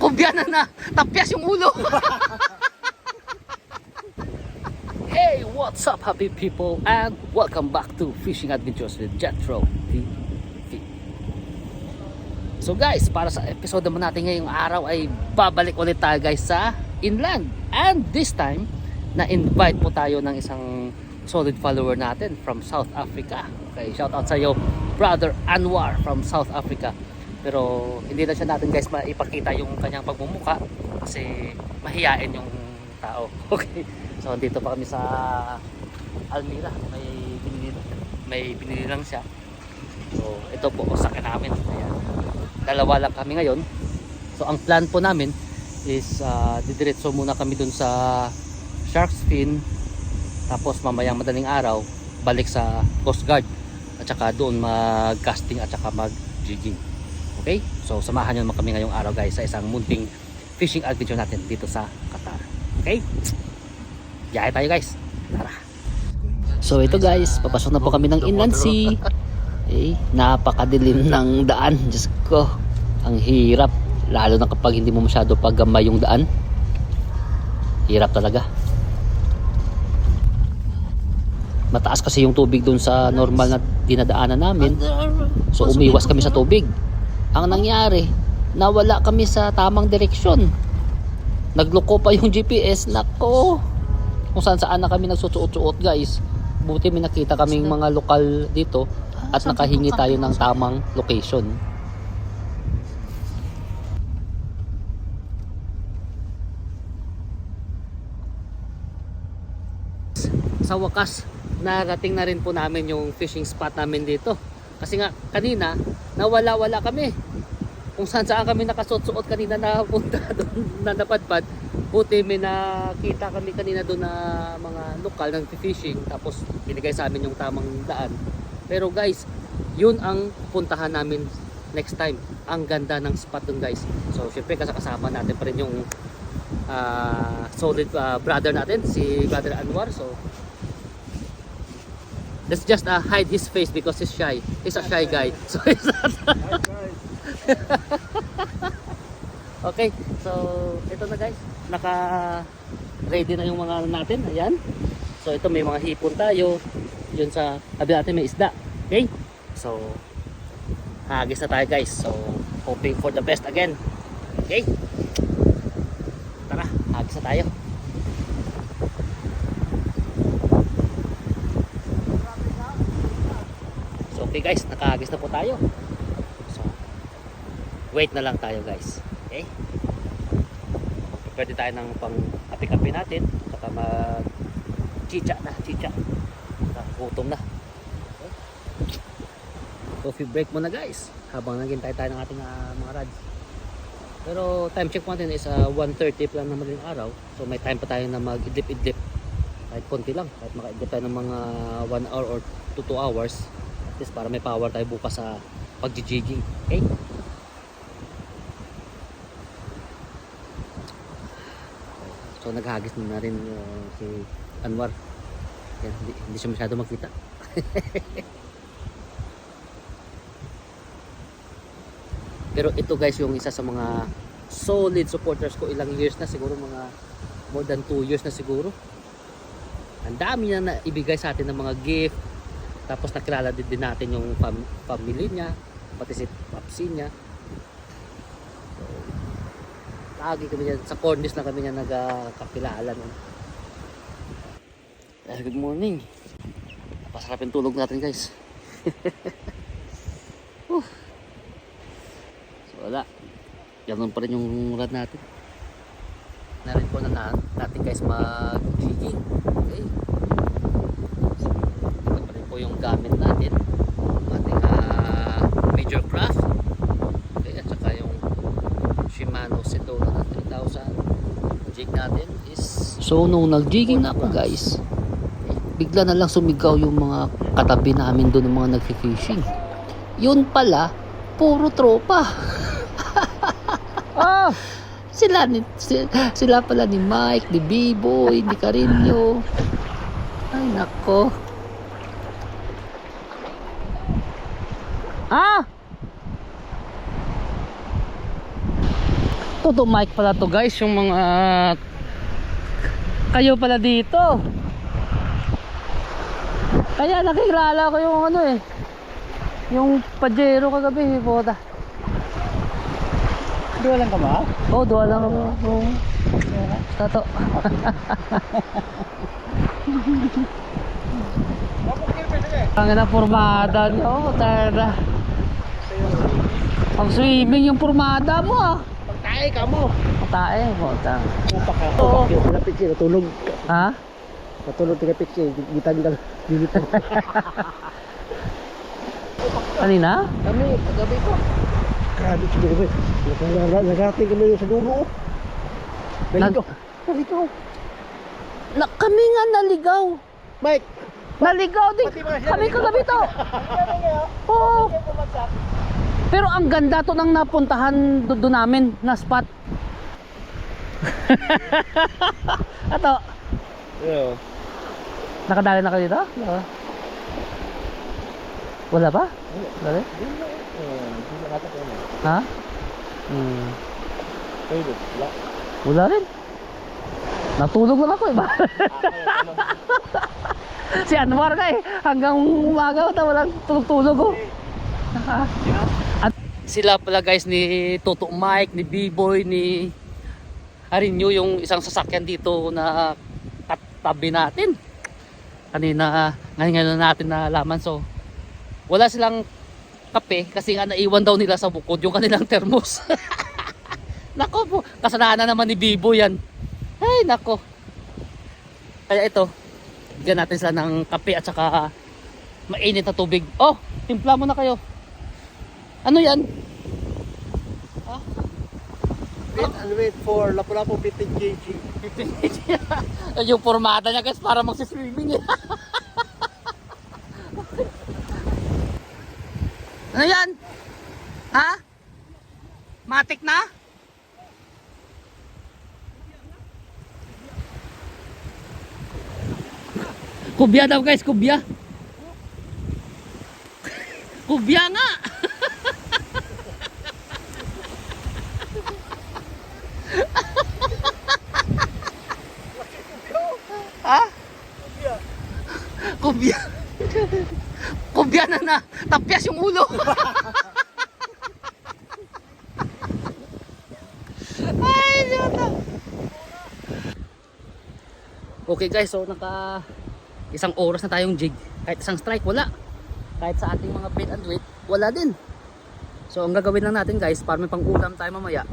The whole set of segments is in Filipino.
Kubyana na, tapyas yung ulo. hey, what's up happy people and welcome back to Fishing Adventures with Jetro TV. So guys, para sa episode naman natin ngayong araw ay babalik ulit tayo guys sa inland. And this time, na-invite po tayo ng isang solid follower natin from South Africa. Okay, shout out sa iyo, brother Anwar from South Africa. Pero hindi na siya natin guys maipakita yung kanyang pagmumuka kasi mahiyain yung tao. Okay. So dito pa kami sa Almira. May binili, may binili lang siya. So ito po sakyan namin. Ayan. Dalawa lang kami ngayon. So ang plan po namin is uh, didiretso muna kami dun sa Shark's Fin tapos mamayang madaling araw balik sa Coast Guard at saka doon mag-casting at saka mag-jigging. Okay? So samahan nyo naman kami ngayong araw guys sa isang munting fishing adventure natin dito sa Qatar. Okay? Biyahe tayo guys. Tara. So ito guys, papasok na po kami ng Inland Sea. Okay, napakadilim ng daan. Diyos ko, ang hirap. Lalo na kapag hindi mo masyado paggamay yung daan. Hirap talaga. Mataas kasi yung tubig dun sa normal na dinadaanan namin. So umiwas kami sa tubig. Ang nangyari, nawala kami sa tamang direksyon. Nagloko pa yung GPS. Nako. Kung saan saan na kami nagsusuot-suot guys. Buti may nakita kaming mga lokal dito at nakahingi tayo ng tamang location. Sa wakas, narating na rin po namin yung fishing spot namin dito. Kasi nga kanina, nawala-wala kami. Kung saan saan kami nakasuot-suot kanina na punta doon na napadpad. Buti may nakita kami kanina doon na mga lokal ng fishing tapos binigay sa amin yung tamang daan. Pero guys, yun ang puntahan namin next time. Ang ganda ng spot doon guys. So syempre kasama natin pa rin yung ah, solid ah, brother natin, si Brother Anwar. So let's just uh, hide his face because he's shy. He's a shy guy. So he's not Okay, so ito na guys. Naka ready na yung mga ano natin. Ayan. So ito may mga hipon tayo. Yun sa tabi natin may isda. Okay? So hagis na tayo guys. So hoping for the best again. Okay? Tara, hagis na tayo. So guys, nakahagis na po tayo. So wait na lang tayo guys. Okay? Pwede tayo ng pang api-kapi natin. Saka mag chicha na, chicha. Gutom na. Okay? Coffee break muna guys. Habang naghintay tayo ng ating ah, mga rods. Pero time check natin is uh, 1.30 pa lang naman yung araw. So may time pa tayo na mag-idlip-idlip. Kahit konti lang. Kahit maka-idlip tayo ng mga 1 hour or 2 2 hours. Least para may power tayo bukas sa pag-jigging. Okay? So naghagis na, na rin uh, si Anwar. Yan, hindi, hindi siya masyado makita. Pero ito guys yung isa sa mga solid supporters ko ilang years na siguro mga more than 2 years na siguro. Ang dami na naibigay sa atin ng mga gift. Tapos nakilala din, din natin yung fam- family niya, pati si Papsi niya. So, lagi kami yan, sa cornice na kami niya nagkakilala nun. Guys, good morning. Napasarap yung tulog natin guys. Whew. so wala. Ganun pa rin yung rad natin. Narin po na, na natin guys mag-jigging. Okay. So, ito pa rin po yung gamit natin. Yung ating ah, major craft. Okay, at saka yung Shimano Sedona na 3000 jig natin is so nung nag-jigging na ako guys bigla na lang sumigaw yung mga katabi namin doon ng mga nag-fishing yun pala puro tropa Ah! sila ni si- sila pala ni Mike, ni B-Boy, ni Carino. Ay nako. Ah! Toto mic pala to guys, yung mga kayo pala dito. Kaya nakilala ko yung ano eh. Yung Pajero kagabi, puta. Dua lang ka ba? Oh, dua lang ako. Oh. Tato. Ang na formada niyo, oh, tada. Ang swimming yung formada mo ah. Pagtae ka mo. Tae, puta. Upa ka. Oo. Upa ka. Lapit siya. Natulog. Ha? Natulog tiga pitsi. Gitang gitang. Dito. Kanina? Kami, kagabi ko. Grabe siya gabi. Nagating kami sa dulo. Naligaw. Naligaw. Na, kami nga naligaw. Mike. Naligaw din. Ba Kami kagabi to. Oo. Pero ang ganda to nang napuntahan do, do namin na spot. Ato, Yeah. nakadali na kayo dito? Wala. Wala pa? Wala na. Ha? Hmm. Wala. Wala rin. Natulog lang ako eh. si Anwar ka eh. Hanggang umaga ta walang tulog-tulog oh. At sila pala guys ni Toto Mike, ni B-Boy, ni Harinyo yung isang sasakyan dito na katabi natin. Kanina, ngayon ngayon natin nalaman so wala silang kape kasi nga naiwan daw nila sa bukod yung kanilang termos. nako po, kasalanan naman ni Bibo yan. Ay, nako. Kaya ito, bigyan natin sila ng kape at saka mainit na tubig. Oh, timpla mo na kayo. Ano yan? Wait and wait for Lapu-Lapu 15 kg. yung formada niya guys para magsiswimming eh. ano yan? Ha? Matik na? Kubya daw guys, kubya. kubya nga. ha? Kubya. Kubya na na. Tapyas yung ulo. Ay, Lota. Okay guys, so naka isang oras na tayong jig. Kahit isang strike, wala. Kahit sa ating mga bait and wait, wala din. So ang gagawin lang natin guys, para may pang ulam tayo mamaya,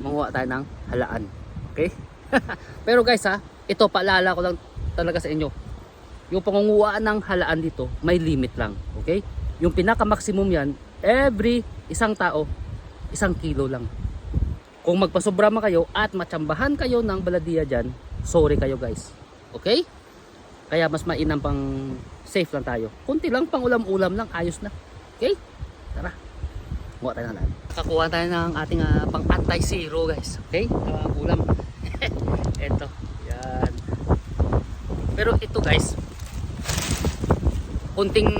manguha tayo ng halaan. Okay? Pero guys ha, ito paalala ko lang talaga sa inyo. Yung pangunguhaan ng halaan dito, may limit lang. Okay? Yung pinaka-maximum yan, every isang tao, isang kilo lang. Kung magpasobra man kayo at matsambahan kayo ng baladiya dyan, sorry kayo guys. Okay? Kaya mas mainam pang safe lang tayo. Kunti lang pang ulam-ulam lang, ayos na. Okay? Tara. Kuha tayo ng lahat. Kakuha tayo ng ating ah, pang anti-zero guys. Okay? Uh, ulam. Ito. Yan. Pero ito guys, kunting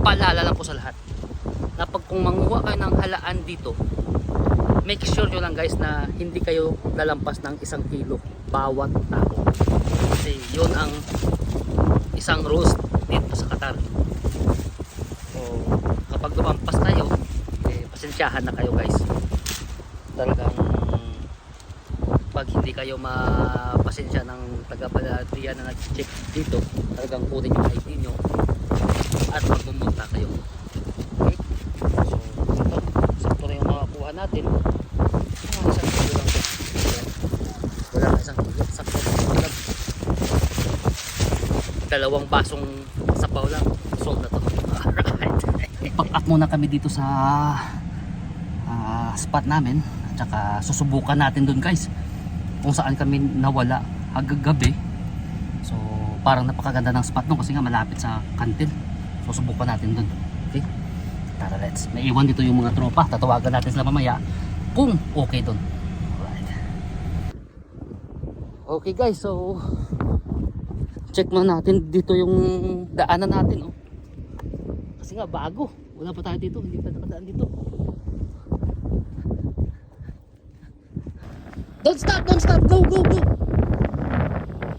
paalala lang po sa lahat. Na pag kung manguha kayo ng halaan dito, make sure nyo lang guys na hindi kayo lalampas ng isang kilo bawat tao. Kasi yun ang isang rules dito sa Qatar. So, kapag lumampas tayo, eh, pasensyahan na kayo guys. Talagang pag hindi kayo mapasensya ng taga-baladiya na nag-check dito, talagang kunin yung ID nyo at magpumunta kayo. Okay? So, ito, sakto na yung makakuha natin. Mga isang kilo lang to. Wala ka isang kilo, sakto na lang dalawang basong sabaw lang. Sold na to. Alright. Pack up muna kami dito sa ah, spot namin. At saka susubukan natin dun guys. Kung saan kami nawala agagabi. So parang napakaganda ng spot dun kasi nga malapit sa kantin. Susubukan natin dun. Okay? Tara let's. May iwan dito yung mga tropa. Tatawagan natin sila mamaya kung okay dun. Alright. Okay guys, so check mo natin dito yung daanan natin oh. Kasi nga bago. Wala pa tayo dito, hindi pa nakadaan dito. Don't stop, don't stop. Go, go, go.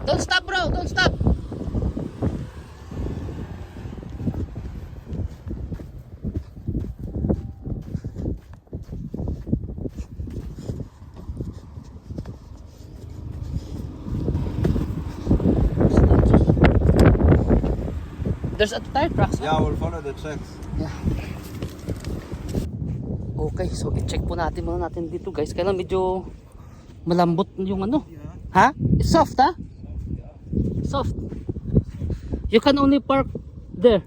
Don't stop, bro. Don't stop. There's a tire tracks. Yeah, we'll follow the tracks. Okay, so i-check po natin muna natin dito guys. Kailan medyo malambot yung ano. Ha? It's soft ha? Soft. You can only park there.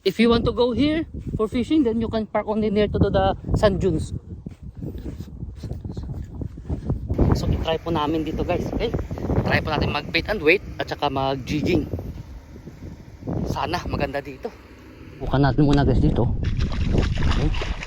If you want to go here for fishing, then you can park only near to the sand dunes. So i-try po namin dito guys. Okay? Try po natin mag bait and wait at saka mag jigging. Sana maganda dito. Bukan natin muna guys dito. Okay.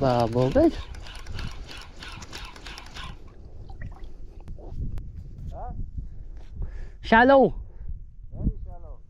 Mababaw guys. Shallow. Very shallow.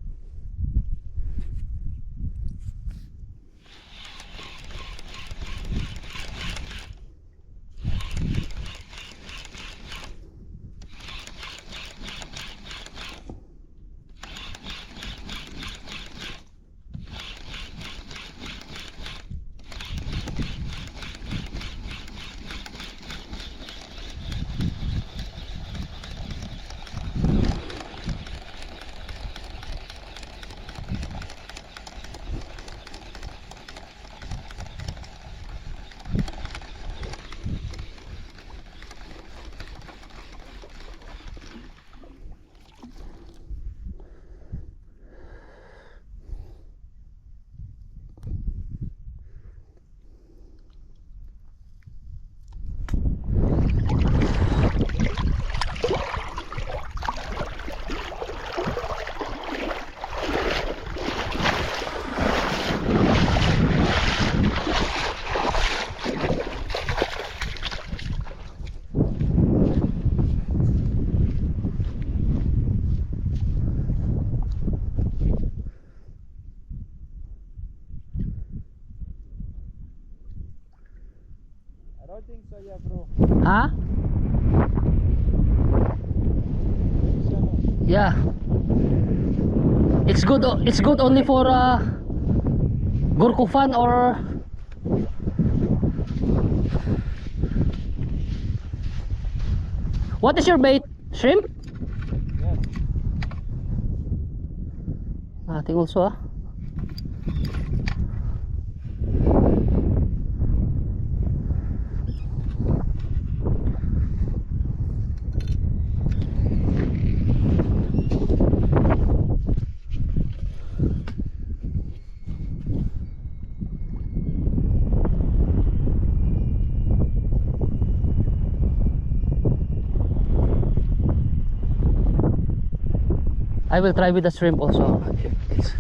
I don't think so, yeah, bro. Ha? Shallow. Yeah. It's good it's good only for uh Gorkufan or What is your bait? Shrimp? Yes. Ating also ah. I will try with the shrimp also. It's-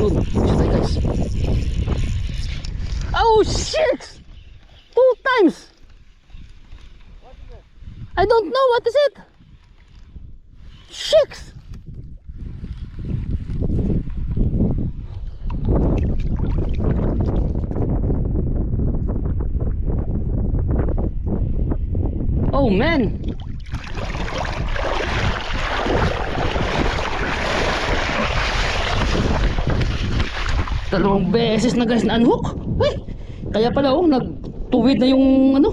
Yun, isa tayo guys. Oh shit! Times! I don't know what is it. Six! Oh man! Dalawang beses na guys na unhook. Uy! Kaya pala oh, nagtuwid na yung ano,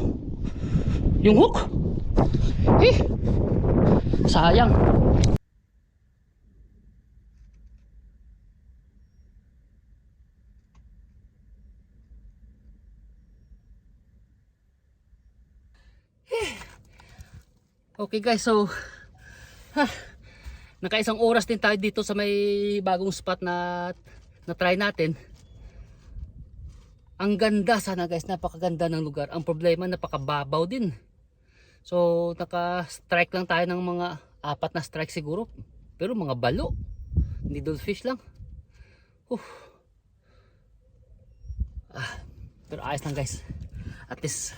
yung hook. Eh, sayang. Okay guys, so ha, nakaisang oras din tayo dito sa may bagong spot na na try natin. Ang ganda sana guys, napakaganda ng lugar. Ang problema napakababaw din. So naka-strike lang tayo ng mga apat na strike siguro. Pero mga balo. Hindi fish lang. Huh. Ah, pero ayos lang guys. At least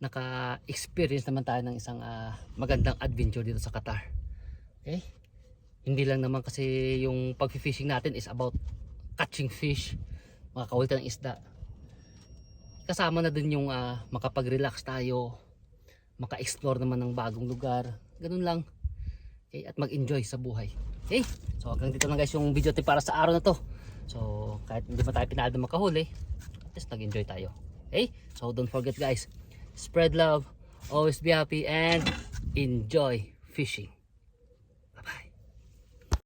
naka-experience naman tayo ng isang ah, magandang adventure dito sa Qatar. Okay? Hindi lang naman kasi yung pag-fishing natin is about catching fish, makakawit ng isda. Kasama na din yung ah, makapag-relax tayo, maka-explore naman ng bagong lugar. Ganun lang. Okay? At mag-enjoy sa buhay. Okay? So hanggang dito lang guys yung video natin para sa araw na to. So kahit hindi pa tayo pinado makahuli, at least nag-enjoy tayo. Okay? So don't forget guys, spread love, always be happy and enjoy fishing.